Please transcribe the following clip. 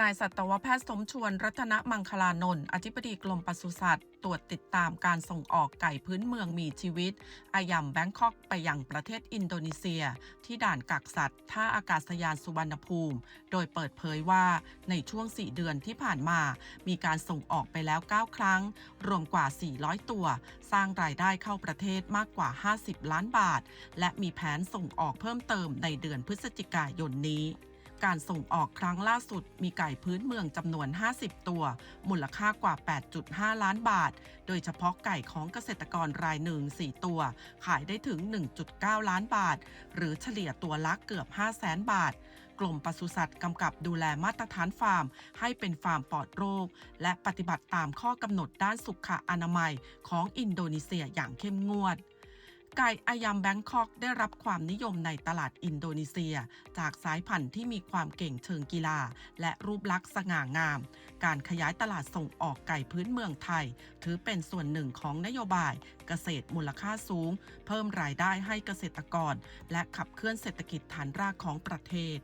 นายสัตวแพทย์สมชวนรัตนมังคลานนท์อธิบดีกรมปศุสัตว์ ตรวจติดตามการส่งออกไก่พื้นเมืองมีชีวิต อายัมแบงคอกไปยังประเทศอินโดนีเซีย ที่ด่านกักสัตว์ท่าอากาศยานสุวรรณภูมิ โดยเปิดเผยว่าในช่วง 4 เดือนที่ผ่านมา มีการส่งออกไปแล้ว 9 ครั้ง รวมกว่า 400 ตัว สร้างรายได้เข้าประเทศมากกว่า 50 ล้านบาท และมีแผนส่งออกเพิ่มเติมในเดือนพฤศจิกายนนี้ การส่งออกครั้งล่าสุดมีไก่พื้นเมืองจำนวน 50 ตัว มูลค่ากว่า 8.5 ล้านบาท โดยเฉพาะไก่ของเกษตรกรรายหนึ่ง 4 ตัว ขายได้ถึง 1.9 ล้านบาท หรือเฉลี่ยตัวละเกือบ 5 0 0แสนบาท กรมปศุสัตว์กำกับดูแลมาตรฐานฟาร์ม ให้เป็นฟาร์มปลอดโรค และปฏิบัติตามข้อกำหนดด้านสุขอนามัยของอินโดนีเซียอย่างเข้มงวด ไก่อายามแบงคอกได้รับความนิยมในตลาดอินโดนีเซีย จากสายพันธุ์ที่มีความเก่งเชิงกีฬา และรูปลักษณ์สง่างาม การขยายตลาดส่งออกไก่พื้นเมืองไทย ถือเป็นส่วนหนึ่งของนโยบาย เกษตรมูลค่าสูง เพิ่มรายได้ให้เกษตรกร และขับเคลื่อนเศรษฐกิจฐานรากของประเทศ